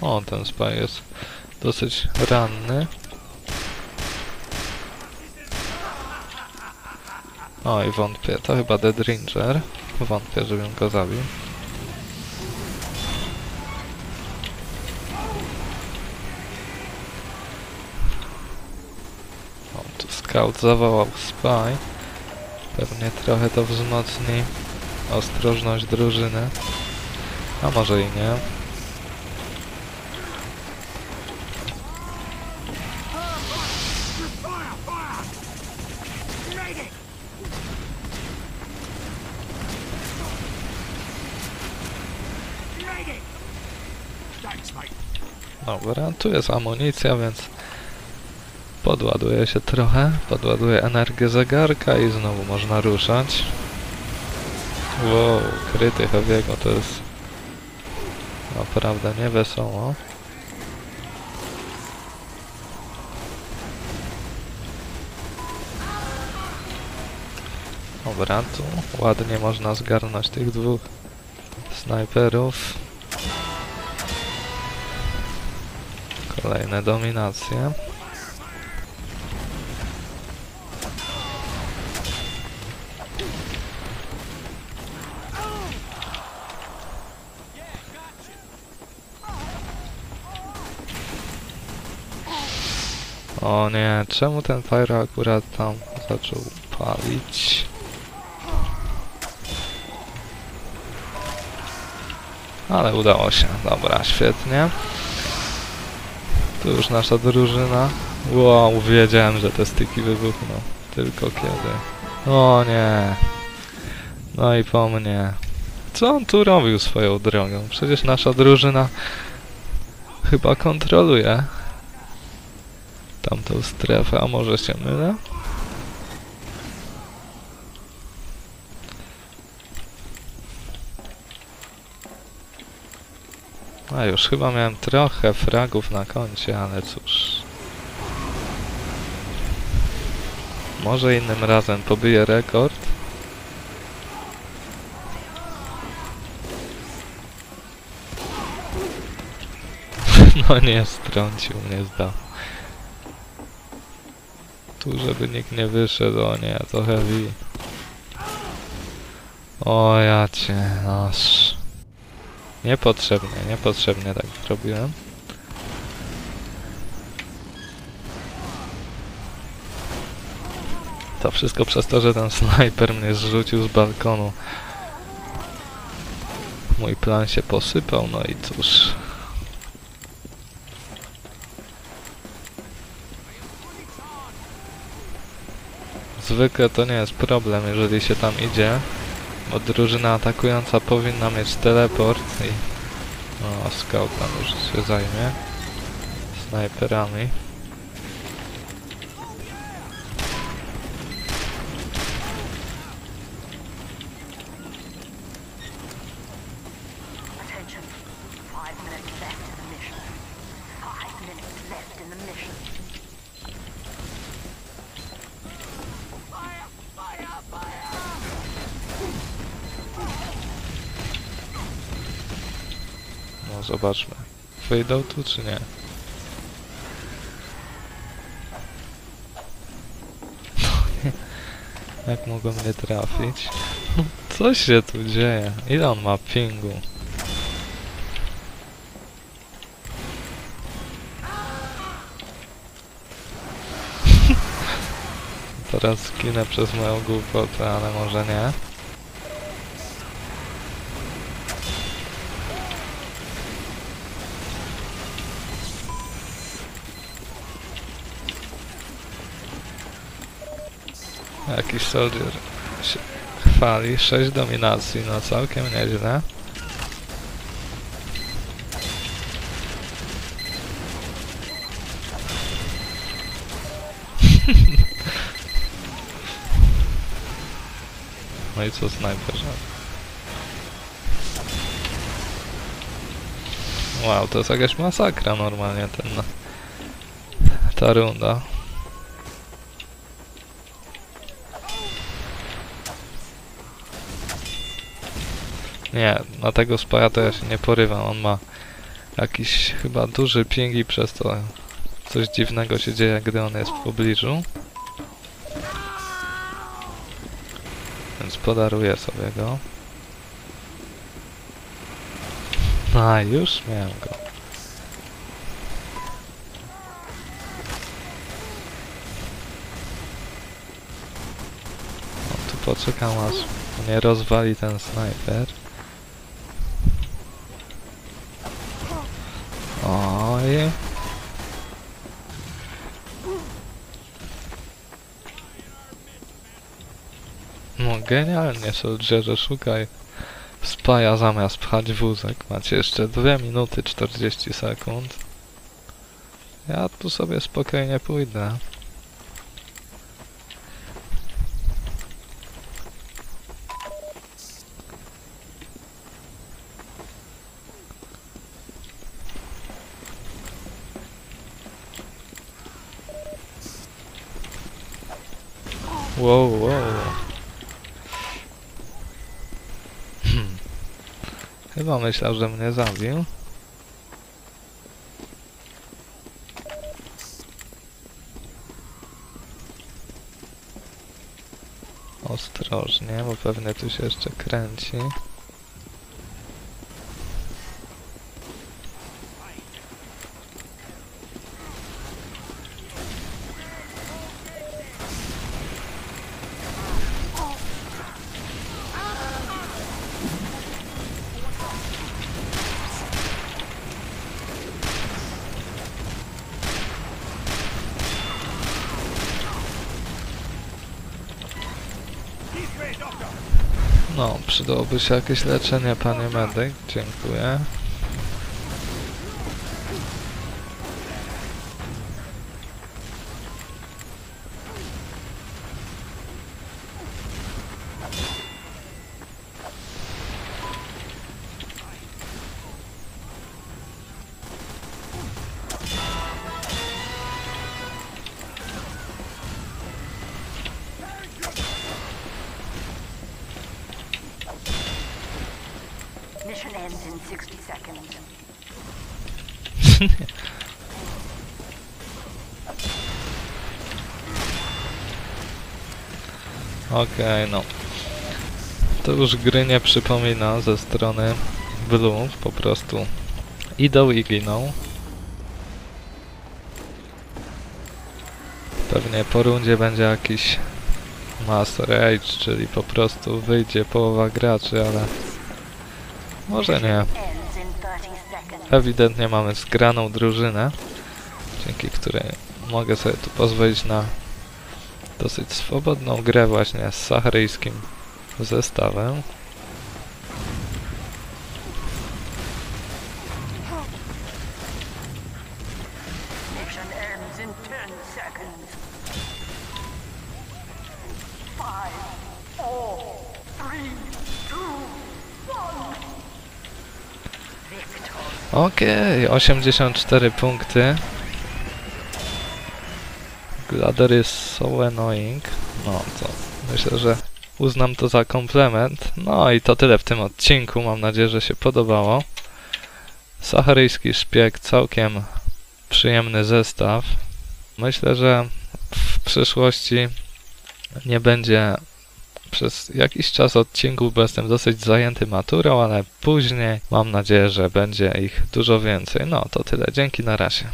O, ten spy jest dosyć ranny. Oj, wątpię. To chyba Dead Ranger. Wątpię, żebym go zabił. O, tu scout zawołał spy. Pewnie trochę to wzmocni ostrożność drużyny. A może i nie. Dobra, tu jest amunicja, więc podładuje się trochę, podładuje energię zegarka i znowu można ruszać. Wow, kryty Heavy'ego to jest naprawdę niewesoło. Dobra, tu ładnie można zgarnąć tych dwóch snajperów. Kolejne dominacje. O nie, czemu ten pyro akurat tam zaczął palić? Ale udało się, dobra, świetnie. Tu już nasza drużyna. Wow, wiedziałem, że te styki wybuchną. Tylko kiedy. O nie. No i po mnie. Co on tu robił swoją drogą? Przecież nasza drużyna chyba kontroluje tamtą strefę, a może się mylę? A już chyba miałem trochę fragów na koncie, ale cóż. Może innym razem pobiję rekord. No nie, strącił mnie zdał. Tu, żeby nikt nie wyszedł, o nie, to heavy. O ja cię, aż. Niepotrzebnie, niepotrzebnie tak zrobiłem. To wszystko przez to, że ten snajper mnie zrzucił z balkonu. Mój plan się posypał, no i cóż. Zwykle to nie jest problem, jeżeli się tam idzie. Bo drużyna atakująca powinna mieć teleport i... O, scout nam już się zajmie. Snajperami. Zobaczmy. Wyjdą tu czy nie? Jak mogą mnie trafić? Co się tu dzieje? Ile on ma pingu? Teraz skinę przez moją głupotę, ale może nie. Jakiś soldier się chwali. 6 dominacji, no całkiem nieźle. No i co snajperze? Wow, to jest jakaś masakra normalnie ten... Ta runda. Nie, na tego spaja to ja się nie porywam. On ma jakiś chyba duży ping i przez to coś dziwnego się dzieje, gdy on jest w pobliżu. Więc podaruję sobie go. A, już miałem go. O, tu poczekam aż mnie rozwali ten snajper. No genialnie, Soldierze, szukaj spaja zamiast pchać wózek. Macie jeszcze 2 minuty 40 sekund. Ja tu sobie spokojnie pójdę. Wow, wow. Hmm. Chyba myślał, że mnie zabił. Ostrożnie, bo pewnie tu się jeszcze kręci. No, przydałoby się jakieś leczenie, panie medyk. Dziękuję. Mission ends in 60 seconds. Okej, no. To już gry nie przypomina ze strony Blue, po prostu idą i giną. Pewnie po rundzie będzie jakiś Mass Rage, czyli po prostu wyjdzie połowa graczy, ale może nie. Ends in 30 seconds. Ewidentnie mamy zgraną drużynę, dzięki której mogę sobie tu pozwolić na dosyć swobodną grę właśnie z saharyjskim zestawem. Okej, 84 punkty. Glader jest so annoying. No to myślę, że uznam to za komplement. No i to tyle w tym odcinku. Mam nadzieję, że się podobało. Saharyjski szpieg, całkiem przyjemny zestaw. Myślę, że w przyszłości nie będzie przez jakiś czas odcinków, bo jestem dosyć zajęty maturą, ale później mam nadzieję, że będzie ich dużo więcej. No to tyle. Dzięki, na razie.